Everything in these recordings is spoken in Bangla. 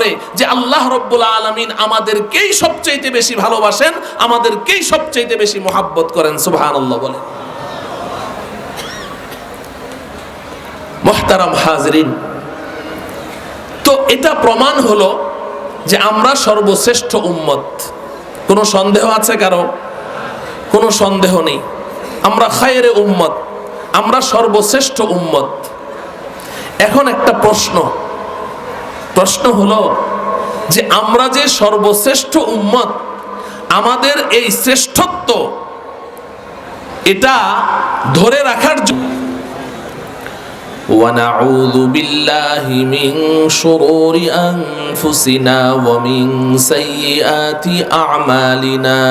করে যে আল্লাহ রব্বুল আলমিন আমাদেরকেই সবচাইতে বেশি ভালোবাসেন, আমাদেরকেই সবচাইতে বেশি মোহাব্বত করেন সুবহান আল্লাহ বলে। মোহতারাম হাজরিন, তো এটা প্রমাণ হলো যে আমরা সর্বশ্রেষ্ঠ উম্মত। কোনো সন্দেহ আছে কারও? কোনো সন্দেহ নেই। আমরা খায়েরে উম্মত, আমরা সর্বশ্রেষ্ঠ উম্মত। এখন একটা প্রশ্ন প্রশ্ন হলো যে আমরা যে সর্বশ্রেষ্ঠ উম্মত আমাদের এই শ্রেষ্ঠত্ব এটা ধরে রাখার জন্য ونعوذ بالله من شرور أنفسنا ومن سيئات أعمالنا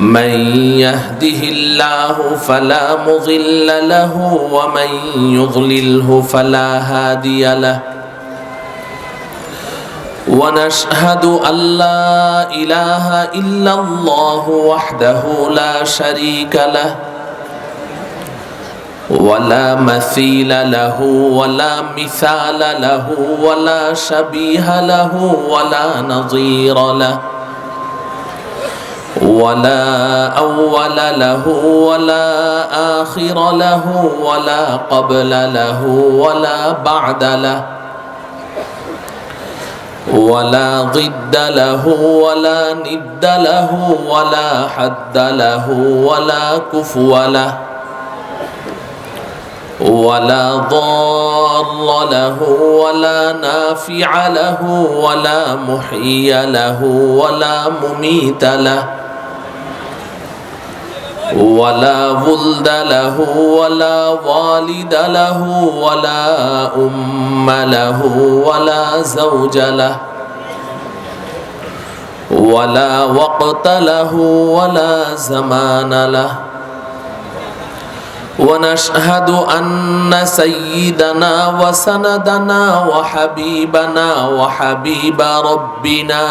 من يهده الله فلا مضل له ومن يضلله فلا هادي له ونشهد أن لا إله إلا الله وحده لا شريك له ولا مثيل له ولا مثال له ولا شبيه له ولا نظير له ولا أول له ولا آخر له ولا قبل له ولا بعد له ولا ضد له ولا ند له ولا حد له ولا كفو له ولا ضار له ولا نافع له ولا محيي له ولا مميت له ولا ولد له ولا والد له ولا أم له ولا زوج له ولا وقت له ولا زمان له ونشهد أن سيدنا وسندنا وحبيبنا وحبيب ربنا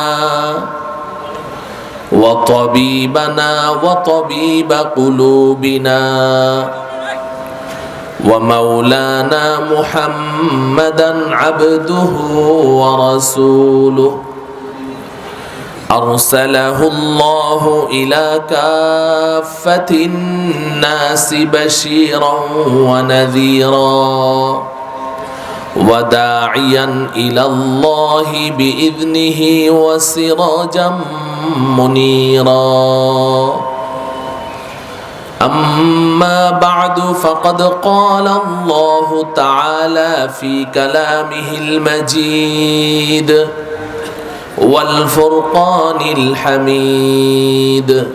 وطبيبنا وطبيب قلوبنا ومولانا محمدا عبده ورسوله. أرسله الله إلى كافة الناس بشيرا ونذيرا. وداعيا إلى الله بإذنه وسراجا منيرا أما بعد فقد قال الله تعالى في كلامه المجيد والفرقان الحميد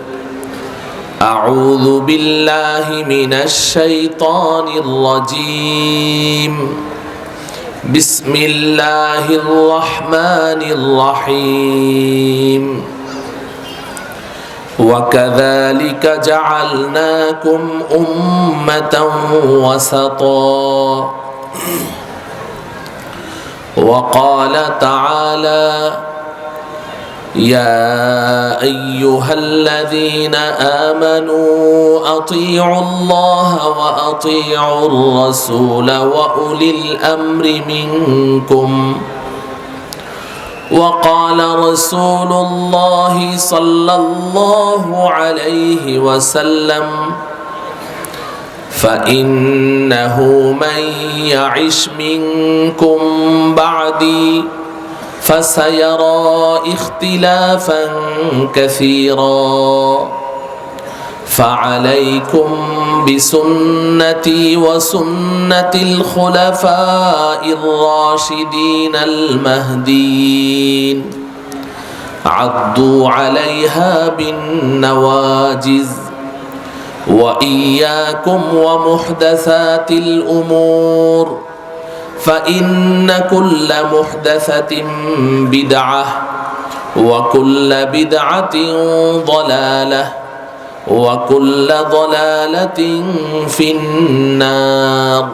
أعوذ بالله من الشيطان الرجيم بسم الله الرحمن الرحيم. وكذلك جعلناكم أمة وسطا. وقال تعالى يا أيها الذين آمنوا أطيعوا الله وأطيعوا الرسول وأولي الأمر منكم. وقال رسول الله صلى الله عليه وسلم فإنه من يعش منكم بعدي فسيرى اختلافا كثيرا. فعليكم بسنتي وسنة الخلفاء الراشدين المهديين. عضوا عليها بالنواجذ وإياكم ومحدثات الأمور. فإن كل محدثة بدعة وكل بدعة ضلالة وكل ضلالة في النار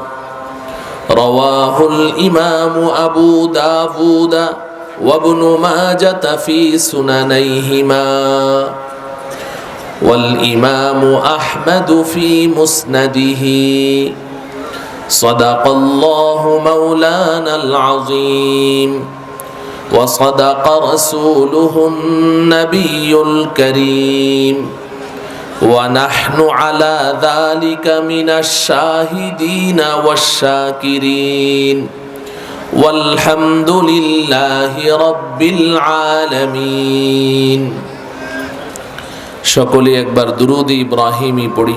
رواه الإمام أبو داود وابن ماجة في سننيهما والإمام أحمد في مسنده صدق الله مولانا العظيم وصدق رسوله النبي الكريم ونحن على ذلك من الشاهدين والشاكرين والحمد لله رب العالمين সকলে একবার দুরুদ ইব্রাহিমী পড়ি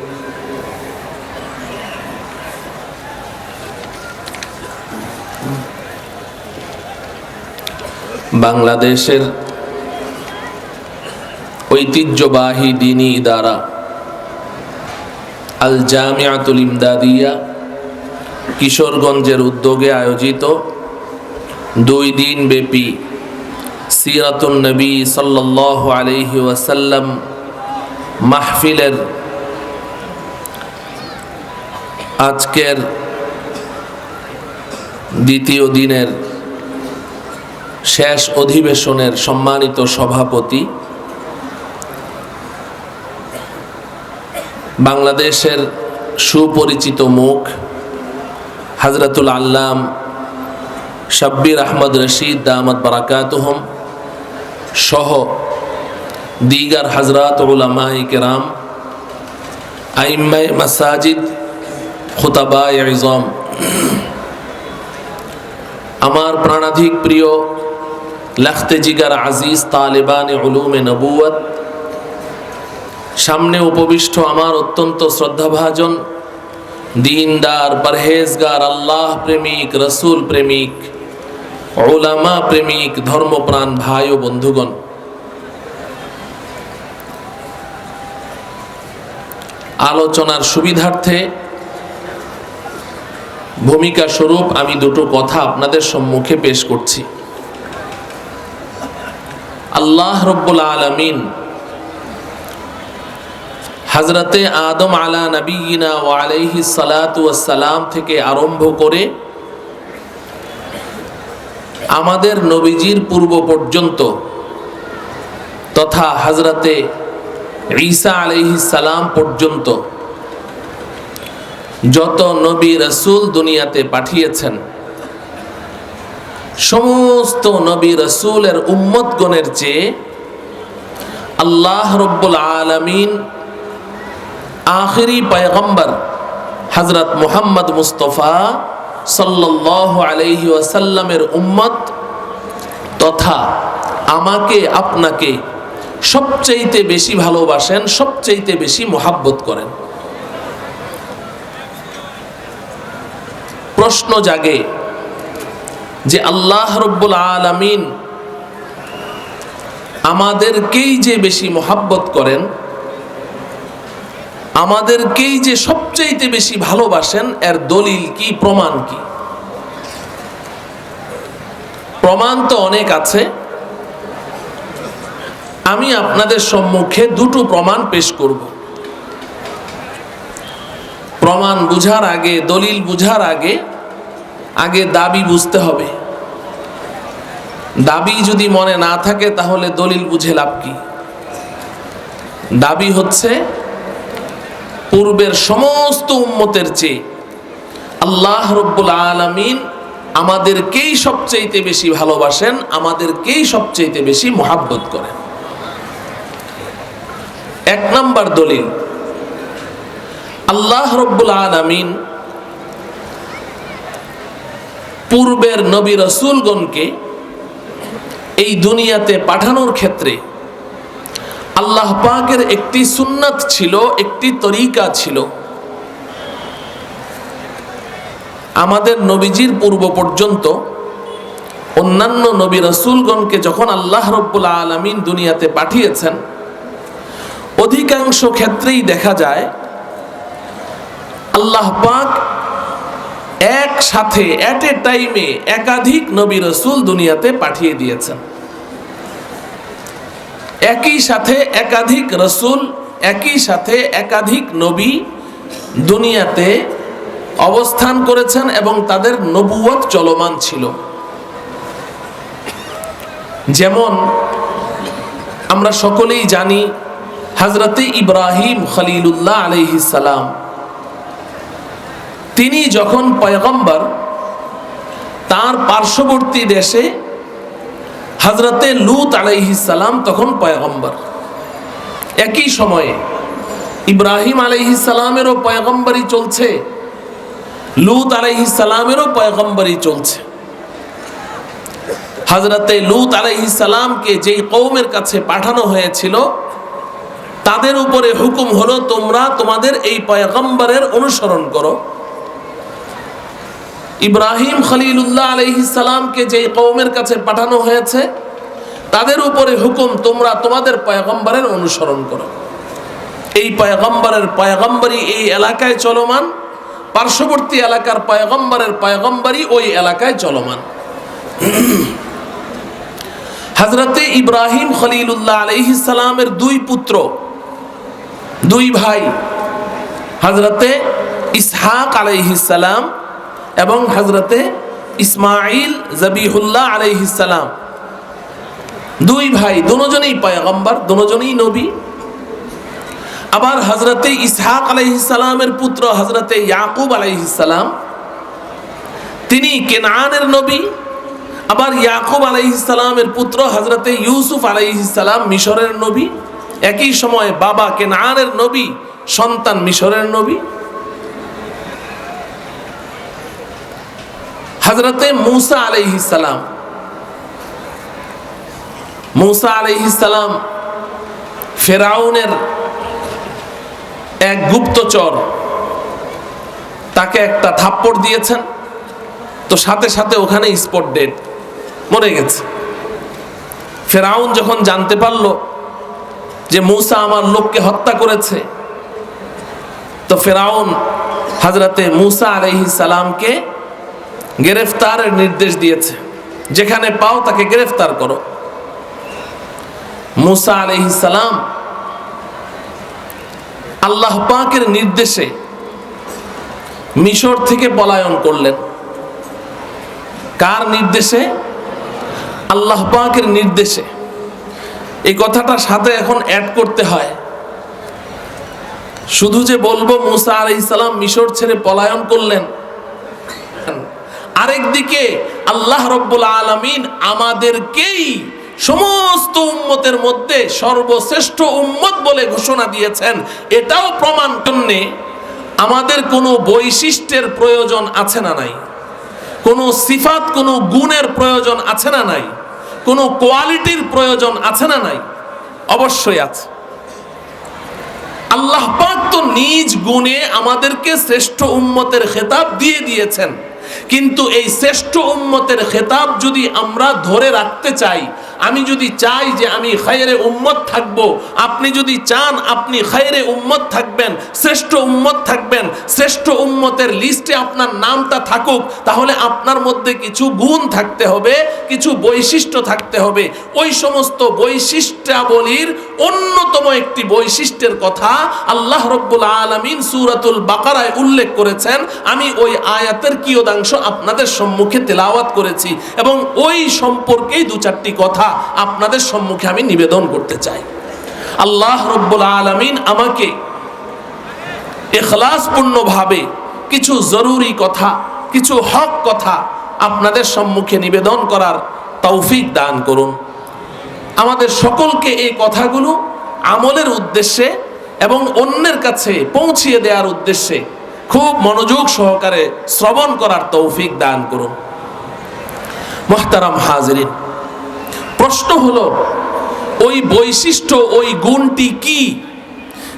বাংলাদেশের ঐতিহ্যবাহী দিনী দ্বারা আল জামিয়াতুল ইমদাদিয়া, কিশোরগঞ্জের উদ্যোগে আয়োজিত দুই দিন ব্যাপী সিরাতুন নবী সাল্লাহ আলহি ওয়াসাল্লাম মাহফিলের আজকের দ্বিতীয় দিনের শেষ অধিবেশনের সম্মানিত সভাপতি, বাংলাদেশের সুপরিচিত মুখ, হাজরতুল আল্লাম শাব্বির আহমদ রশিদ দামদ বারাকাতহম, সহ দিগার হজরত উলামাই কেরাম আইম্মাই মাসাজিদ খুতাবায় ইজম। আমার প্রাণাধিক প্রিয় লাখতে জিগার আজিজ তালেবান উলুমে নবুয়ত সামনে উপবিষ্ট আমার অত্যন্ত শ্রদ্ধাভাজন, দিনদার, পরহেজগার, আল্লাহ প্রেমিক, রসুল প্রেমিক ওলামা প্রেমিক, ধর্মপ্রাণ ভাই ও বন্ধুগণ। আলোচনার সুবিধার্থে ভূমিকা স্বরূপ আমি দুটো কথা আপনাদের সম্মুখে পেশ করছি। আল্লাহ রব্বুল আলমিন হাজরতে আদম আলা নবীনা ও আলাইহি সালাম থেকে আরম্ভ করে আমাদের নবীজির পূর্ব পর্যন্ত তথা হাজরতে ঈসা আলাইহি সালাম পর্যন্ত যত নবী রসুল দুনিয়াতে পাঠিয়েছেন। সমস্ত নবী রসুলের উম্মতগণের চেয়ে আল্লাহ রব্বুল আলমিন আখেরি পয়গম্বর হজরত মুহাম্মদ মুস্তফা সাল্লাহ আলহি ওয়াসাল্লামের উম্মত তথা আমাকে, আপনাকে সবচাইতে বেশি ভালোবাসেন, সবচাইতে বেশি মোহাব্বত করেন। প্রশ্ন জাগে যে আল্লাহ রব্বুল আলমিন আমাদেরকেই যে বেশি মোহাব্বত করেন, আমাদেরকেই যে সবচাইতে বেশি ভালোবাসেন, এর দলিল কি, প্রমাণ কি? প্রমাণ তো অনেক আছে। আমি আপনাদের সম্মুখে দুটো প্রমাণ পেশ করব। প্রমাণ বুঝার আগে, দলিল বুঝার আগে আগে দাবি বুঝতে হবে। দাবি যদি মনে না থাকে, তাহলে দলিল বুঝে লাভ কি? দাবি হচ্ছে, পূর্বের সমস্ত উম্মতের চেয়ে আল্লাহ রব্বুল আলমিন আমাদেরকেই সবচাইতে বেশি ভালোবাসেন, আমাদেরকেই সবচাইতে বেশি মোহাব্বত করেন। এক নাম্বার দলিল, আল্লাহ রব্বুল আলমিন পূর্বের নবী রসুলগণকে এই দুনিয়াতে পাঠানোর ক্ষেত্রে আল্লাহ পাকের একটি সুন্নাত ছিল, একটি তরিকা ছিল। আমাদের নবীজির পূর্ব পর্যন্ত অন্যান্য নবী রসুলগণকে যখন আল্লাহ রব্বুল আলমিন দুনিয়াতে পাঠিয়েছেন, অধিকাংশ ক্ষেত্রেই দেখা যায়, আল্লাহ পাক একসাথে অ্যাট এ টাইমে একাধিক নবী রসুল দুনিয়াতে পাঠিয়ে দিয়েছেন। একই সাথে একাধিক রসুল, একই সাথে একাধিক নবী দুনিয়াতে অবস্থান করেছেন এবং তাদের নবুয়ত চলমান ছিল। যেমন, আমরা সকলেই জানি হজরতে ইব্রাহিম খলিলুল্লাহ আলহিসাল্লাম তিনি যখন পয়গম্বর তার পার্শ্ববর্তী দেশে হজরতে লুত আলাইহিসাল্লাম তখন পয়গম্বর। একই সময়ে ইব্রাহিম আলাইহিসাল্লামেরও পয়গম্বরই চলছে, লুত আলাইহিসাল্লামেরও পয়গম্বরই চলছে। হজরতে লুত আলাইহিসাল্লামকে যেই কৌমের কাছে পাঠানো হয়েছিল, তাদের উপরে হুকুম হলো, তোমরা তোমাদের এই পয়গম্বরের অনুসরণ করো। ইব্রাহিম খলিলুল্লাহ আলহিসাল্লামকে যে কৌমের কাছে পাঠানো হয়েছে, তাদের উপরে হুকুম, তোমরা তোমাদের পয়গম্বরের অনুসরণ করো। এই পয়গম্বরের পয়গম্বরই এই এলাকায় চলমান, পার্শ্ববর্তী এলাকার পয়গম্বরের পয়গম্বরই ওই এলাকায় চলমান। হজরতে ইব্রাহিম খলিলুল্লাহ আলহিসাল্লামের দুই পুত্র, দুই ভাই হজরতে ইসহাক আলাইহিসাল্লাম এবং হজরতে ইসমাইল জবিহুল্লাহ আলাইহিসাল্লাম দুই ভাই, দুজনেই পয়গম্বর, দুজনেই নবী। আবার হজরতে ইসহাক আলাইহিসাল্লামের পুত্র হজরতে ইয়াকুব আলাইহিসাল্লাম তিনি কেনানের নবী। আবার ইয়াকুব আলাইহিসাল্লামের পুত্র হজরতে ইউসুফ আলাইহিসাল্লাম মিশরের নবী। একই সময় বাবা কেনানের নবী, সন্তান মিশরের নবী। হজরতে মুসা আলাইহিসালাম মুসা আলাইহিসালাম ফেরাউনের এক গুপ্তচর, তাকে একটা থাপ্পড় দিয়েছেন, তো সাথে সাথে ওখানে স্পট ডেট মরে গেছে। ফেরাউন যখন জানতে পারল যে মুসা আমার লোককে হত্যা করেছে, তো ফেরাউন হাজরতে মুসা আলহি গ্রেফতারের নির্দেশ দিয়েছে। যেখানে পাও তাকে গ্রেফতার করো। মুসা সালাম আল্লাহ পাকের নির্দেশে মিশর থেকে পলায়ন করলেন। কার নির্দেশে? আল্লাহ পাকের নির্দেশে। এই কথাটা সাথে এখন অ্যাড করতে হয়। শুধু যে বলব, মুসা আলাইসালাম মিশর ছেড়ে পলায়ন করলেন। আরেকদিকে আল্লাহ রব্বুল আলমিন আমাদেরকেই সমস্ত উম্মতের মধ্যে সর্বশ্রেষ্ঠ উম্মত বলে ঘোষণা দিয়েছেন। এটাও প্রমাণ জন্যে আমাদের কোনো বৈশিষ্ট্যের প্রয়োজন আছে না নাই। কোনো সিফাত, কোনো গুণের প্রয়োজন আছে না নাই। কোনো কোয়ালিটির প্রয়োজন আছে না নাই। অবশ্যই আছে। আল্লাহ পাক তো নিজ গুণে আমাদেরকে শ্রেষ্ঠ উম্মতের খেতাব দিয়ে দিয়েছেন। কিন্তু এই শ্রেষ্ঠ উম্মতের খেতাব যদি আমরা ধরে রাখতে চাই আমি যদি চাই যে আমি খায়রে উম্মত থাকব, আপনি যদি চান আপনি খায়রে উম্মত থাকবেন, শ্রেষ্ঠ উম্মত থাকবেন, শ্রেষ্ঠ উম্মতের লিস্টে আপনার নামটা থাকুক, তাহলে আপনার মধ্যে কিছু গুণ থাকতে হবে, কিছু বৈশিষ্ট্য থাকতে হবে। ওই সমস্ত বৈশিষ্ট্যাবলীর অন্যতম একটি বৈশিষ্ট্যের কথা আল্লাহ রব্বুল আলমিন সুরাতুল বাকারায় উল্লেখ করেছেন। আমি ওই আয়াতের কিয়দাংশ আপনাদের সম্মুখে তেলাওয়াত করেছি এবং ওই সম্পর্কেই দু চারটি কথা আপনাদের সম্মুখে আমি নিবেদন করতে চাই। আল্লাহ রব্বুল আলমিন আমাকে এখলাসপূর্ণভাবে কিছু জরুরি কথা, কিছু হক কথা আপনাদের সম্মুখে নিবেদন করার তৌফিক দান করুন। আমাদের সকলকে এই কথাগুলো আমলের উদ্দেশ্যে এবং অন্যের কাছে পৌঁছিয়ে দেওয়ার উদ্দেশ্যে খুব মনোযোগ সহকারে শ্রবণ করার তৌফিক দান করুন। মোহতারাম হাজরিন প্রশ্ন হলো, ওই বৈশিষ্ট্য, ওই গুণটি কি?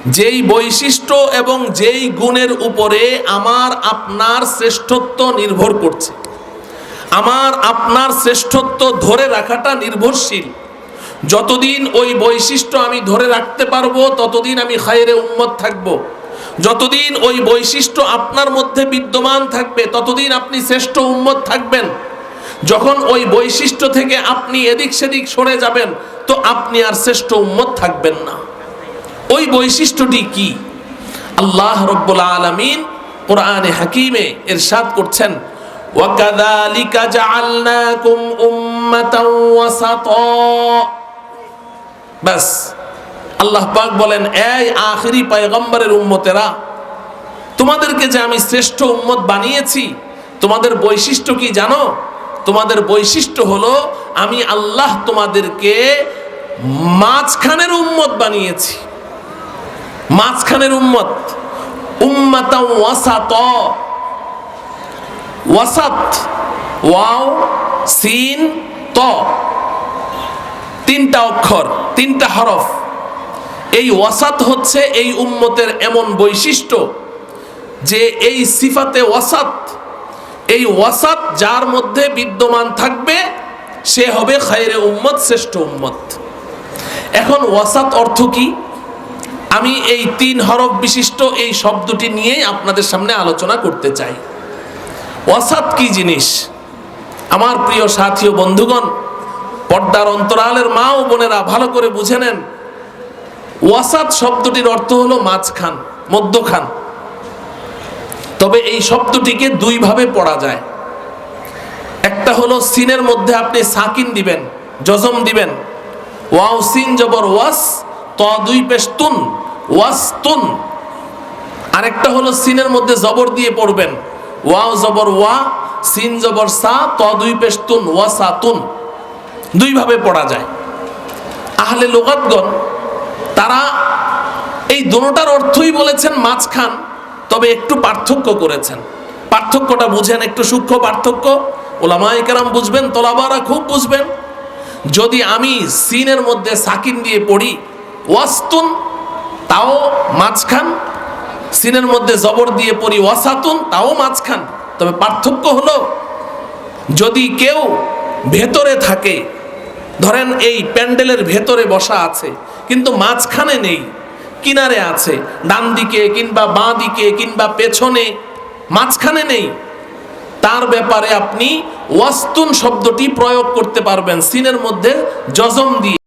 যেই বৈশিষ্ট্য এবং যেই গুণের উপরে আমার আপনার শ্রেষ্ঠত্ব নির্ভর করছে। আমার আপনার শ্রেষ্ঠত্ব ধরে রাখাটা নির্ভরশীল। যতদিন ওই বৈশিষ্ট্য আমি ধরে রাখতে পারব, ততদিন আমি খায়রে উম্মত থাকব। যতদিন ওই বৈশিষ্ট্য আপনার মধ্যে বিদ্যমান থাকবে, ততদিন আপনি শ্রেষ্ঠ উম্মত থাকবেন। যখন ওই বৈশিষ্ট্য থেকে আপনি এদিক সেদিক সরে যাবেন তো আপনি আর শ্রেষ্ঠ উম্মত থাকবেন না ওই বৈশিষ্ট্যটি কি আল্লাহ রব্বুল আলমিন কোরআনে হাকিমে এরশাদ করছেন وَكَذَلِكَ جَعَلْنَاكُمْ أُمَّةً وَسَطًا ব্যাস আল্লাহ পাক বলেন এই আখিরি পয়গম্বরের উম্মতেরা তোমাদেরকে যে আমি শ্রেষ্ঠ উম্মত বানিয়েছি তোমাদের বৈশিষ্ট্য কি জানো তোমাদের বৈশিষ্ট্য হলো, আমি আল্লাহ তোমাদেরকে মাঝখানের উম্মত বানিয়েছি। মাঝখানের উম্মত। উম্মাতা ওয়াসাত। ওয়াসাত, ওয়াও, সিন, ত। তিনটা অক্ষর, তিনটা হরফ। এই ওয়াসাত হচ্ছে এই উম্মতের এমন বৈশিষ্ট্য যে এই সিফাতে ওয়াসাত এই ওয়াসাত যার মধ্যে বিদ্যমান থাকবে, সে হবে খায়রে উম্মত, শ্রেষ্ঠ উম্মত। এখন ওয়াসাত অর্থ কি? আমি এই তিন হরফ বিশিষ্ট এই শব্দটি নিয়েই আপনাদের সামনে আলোচনা করতে চাই। ওয়াসাত কি জিনিস? আমার প্রিয় সাথী ও বন্ধুগণ, পর্দার অন্তরালের মা ও বোনেরা ভালো করে বুঝে নেন। ওয়াসাত শব্দটির অর্থ হলো মাঝখান, মধ্যখান। তবে এই শব্দটিকে দুইভাবে পড়া যায়। একটা হলো সিনের মধ্যে আপনি সাকিন দিবেন, জজম দিবেন। ওয়াও, সিন জবর, ওয়াস, ত দুই পেশ তুন ওয়াস তুন। আরেকটা হলো সিনের মধ্যে জবর দিয়ে পড়বেন। ওয়াও জবর, ওয়া, সিন জবর, সা, ত দুই পেশ তুন ওয়া, সা, তুন। দুইভাবে পড়া যায়। আহলে লোকাতগণ তারা এই দোনোটার অর্থই বলেছেন মাঝখান। তবে একটু পার্থক্য করেছেন। পার্থক্যটা বুঝেন, একটু সূক্ষ্ম পার্থক্য। ওলামাই কেরাম বুঝবেন, তোলাবারা খুব বুঝবেন। যদি আমি সিনের মধ্যে সাকিন দিয়ে পড়ি, ওয়াস্তুন, তাও মাঝখান। সিনের মধ্যে জবর দিয়ে পড়ি, ওয়াসাতুন, তাও মাঝখান। তবে পার্থক্য হলো, যদি কেউ ভেতরে থাকে, ধরেন এই প্যান্ডেলের ভেতরে বসা আছে, কিন্তু মাঝখানে নেই কিনারে আছে, ডান দিকে কিংবা বাঁ দিকে কিংবা পেছনে, মাঝখানে নেই। তার ব্যাপারে আপনি ওয়াস্তুন শব্দটি প্রয়োগ করতে পারবেন, সিনের মধ্যে জজম দিয়ে।